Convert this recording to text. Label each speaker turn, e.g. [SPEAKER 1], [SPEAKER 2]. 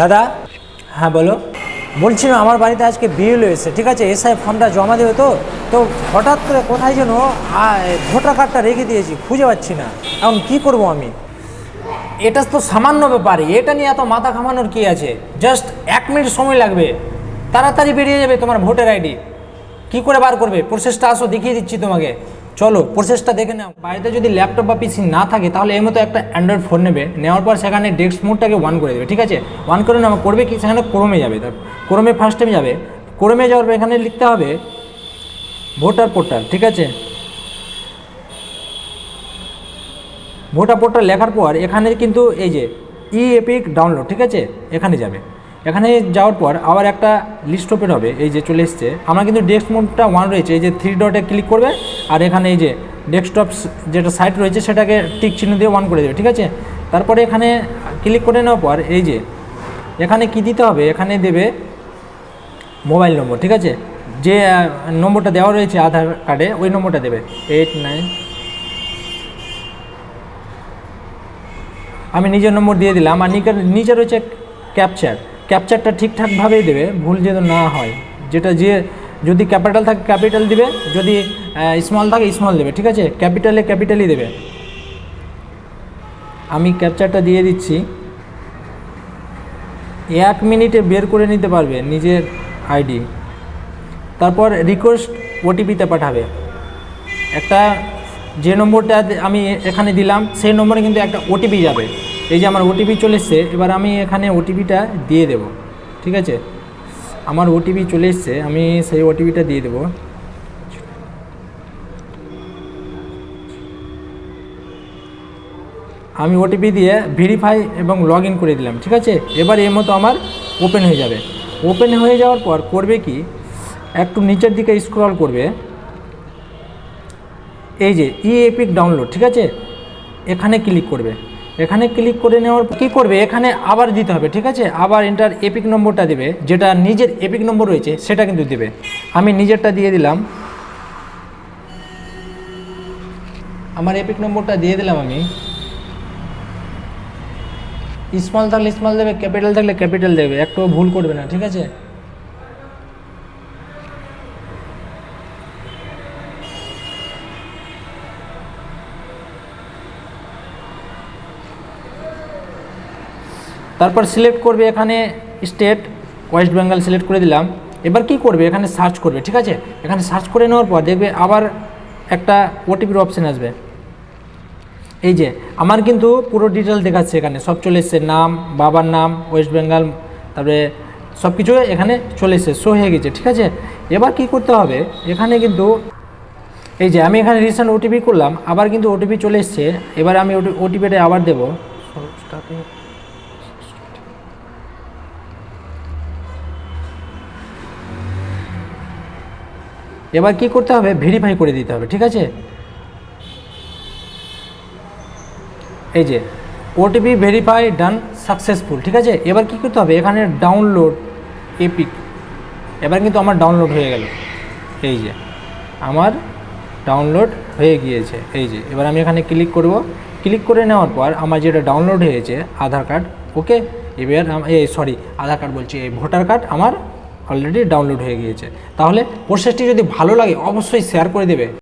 [SPEAKER 1] দাদা হ্যাঁ বলো। বলছিলাম আমার বাড়িতে আজকে বিল এসেছে ঠিক আছে? এসআই ফর্মটা জমা দেবে তো? তো হঠাৎ করে কোথায় যেন ভোটার কার্ডটা রেখে দিয়েছি, খুঁজে পাচ্ছি না। এখন কি করব আমি? এটা তো সামান্য ব্যাপার এটা নিয়ে এত মাথা ঘামানোর কি আছে? জাস্ট এক মিনিট সময় লাগবে। তাড়াতাড়ি বেরিয়ে যাবে তোমার ভোটার আইডি। কি করে বার করবে? প্রসেসটা আসো, দেখিয়ে দিচ্ছি তোমাকে। চলো প্রসেসটা দেখে নাও। বাড়িতে যদি ল্যাপটপ বা পিসি না থাকে, তাহলে এর মতো একটা অ্যান্ড্রয়েড ফোন নেবে, নেওয়ার পর সেখানে ডেস্ক মোডটাকে ওয়ান করে দেবে, ঠিক আছে? ওয়ান করে নেওয়া করবে কি? সেখানে ক্রমে যাবে তার ক্রমে ফার্স্ট টাইম যাবে। ক্রমে যাওয়ার পর এখানে লিখতে হবে ভোটার পোর্টাল ঠিক আছে? ভোটার পোর্টাল লেখার পর এখানে কিন্তু এই যে ই এপিক ডাউনলোড ঠিক আছে? এখানে যাবে। এখানে যাওয়ার পর আবার একটা লিস্ট ওপেন হবে, এই যে চলে এসছে। আমরা কিন্তু ডেস্ক মোডটা ওয়ান রয়েছে, এই যে থ্রি ডটে ক্লিক করবে, আর এখানে এই যে ডেস্কটপ যেটা সাইট রয়েছে সেটাকে টিক চিহ্ন দিয়ে ওয়ান করে দেবে, ঠিক আছে? তারপরে এখানে ক্লিক করে নেওয়ার পর এই যে, এখানে কি দিতে হবে? এখানে দেবে মোবাইল নম্বর ঠিক আছে? যে নম্বরটা দেওয়া রয়েছে আধার কার্ডে ওই নম্বরটা দেবে। এইট নাইন আমি নিজের নম্বর দিয়ে দিলাম, আর নিচে রয়েছে ক্যাপচার ক্যাপচারটা ঠিকঠাকভাবেই দেবে, ভুল যেন না হয়। যেটা যে যদি ক্যাপিটাল থাকে ক্যাপিটাল দিবে, যদি স্মল থাকে স্মল দেবে, ঠিক আছে? ক্যাপিটালে ক্যাপিটালই দেবে। আমি ক্যাপচারটা দিয়ে দিচ্ছি। এক মিনিটে বের করে নিতে পারবে নিজের আইডি। তারপর রিকোয়েস্ট ওটিপিতে পাঠাবে। একটা যে নম্বরটা আমি এখানে দিলাম, সেই নম্বরে কিন্তু একটা ওটিপি যাবে। এই যে আমার ওটিপি চলে এসছে, এবার আমি এখানে ওটিপিটা দিয়ে দেব, ঠিক আছে? আমার ওটিপি চলে এসছে, আমি সেই ওটিপিটা দিয়ে দেবো। আমি ওটিপি দিয়ে ভেরিফাই এবং লগ করে দিলাম, ঠিক আছে? এবার এর মতো আমার ওপেন হয়ে যাবে। ওপেন হয়ে যাওয়ার পর করবে কি? একটু নিচের দিকে স্ক্রল করবে। এই যে ই এপিক ডাউনলোড ঠিক আছে? এখানে ক্লিক করবে। এখানে ক্লিক করে নেওয়ার কী করবে? এখানে আবার দিতে হবে, ঠিক আছে? আবার এন্টার এপিক নম্বরটা দেবে, যেটা নিজের এপিক নম্বর রয়েছে, সেটা কিন্তু দেবে। আমি নিজেরটা দিয়ে দিলাম। আমার এপিক নম্বরটা দিয়ে দিলাম আমি। স্মল থাকলে স্মল দেবে ক্যাপিটাল থাকলে ক্যাপিটাল দেবে একটু ভুল করবে না, ঠিক আছে? তারপর সিলেক্ট করবে এখানে স্টেট, ওয়েস্ট বেঙ্গল সিলেক্ট করে দিলাম। এবার কি করবে? এখানে সার্চ করবে, ঠিক আছে? এখানে সার্চ করে নেওয়ার পর দেখবে আবার একটা ওটিপির অপশান আসবে। এই যে, আমার কিন্তু পুরো ডিটেল দেখাচ্ছে এখানে, সব চলে এসছে, নাম, বাবার নাম, ওয়েস্ট বেঙ্গল, তারপরে সব কিছু এখানে চলে এসছে শো হয়ে গেছে, ঠিক আছে? এবার কি করতে হবে? এখানে কিন্তু এই যে, আমি এখানে রিসেন্ট ওটিপি করলাম, আবার কিন্তু ওটিপি চলে এসছে, এবার আমি ওটিপিটা আবার দেবো। এবার কি করতে হবে? ভেরিফাই করে দিতে হবে, ঠিক আছে? এই যে ওটিপি ভেরিফাই ডান সাকসেসফুল ঠিক আছে? এবার কি করতে হবে? এখানে ডাউনলোড এপিক এবার কিন্তু আমার ডাউনলোড হয়ে গেল। এই যে, আমার ডাউনলোড হয়ে গিয়েছে। এই যে, এবার আমি এখানে ক্লিক করব। ক্লিক করে নেওয়ার পর আমার যেটা ডাউনলোড হয়েছে, আধার কার্ড ওকে এবার এই সরি আধার কার্ড বলছি, এই ভোটার কার্ড আমার অলরেডি ডাউনলোড হয়ে গিয়েছে। তাহলে প্রসেসটি যদি ভালো লাগে অবশ্যই শেয়ার করে দেবে।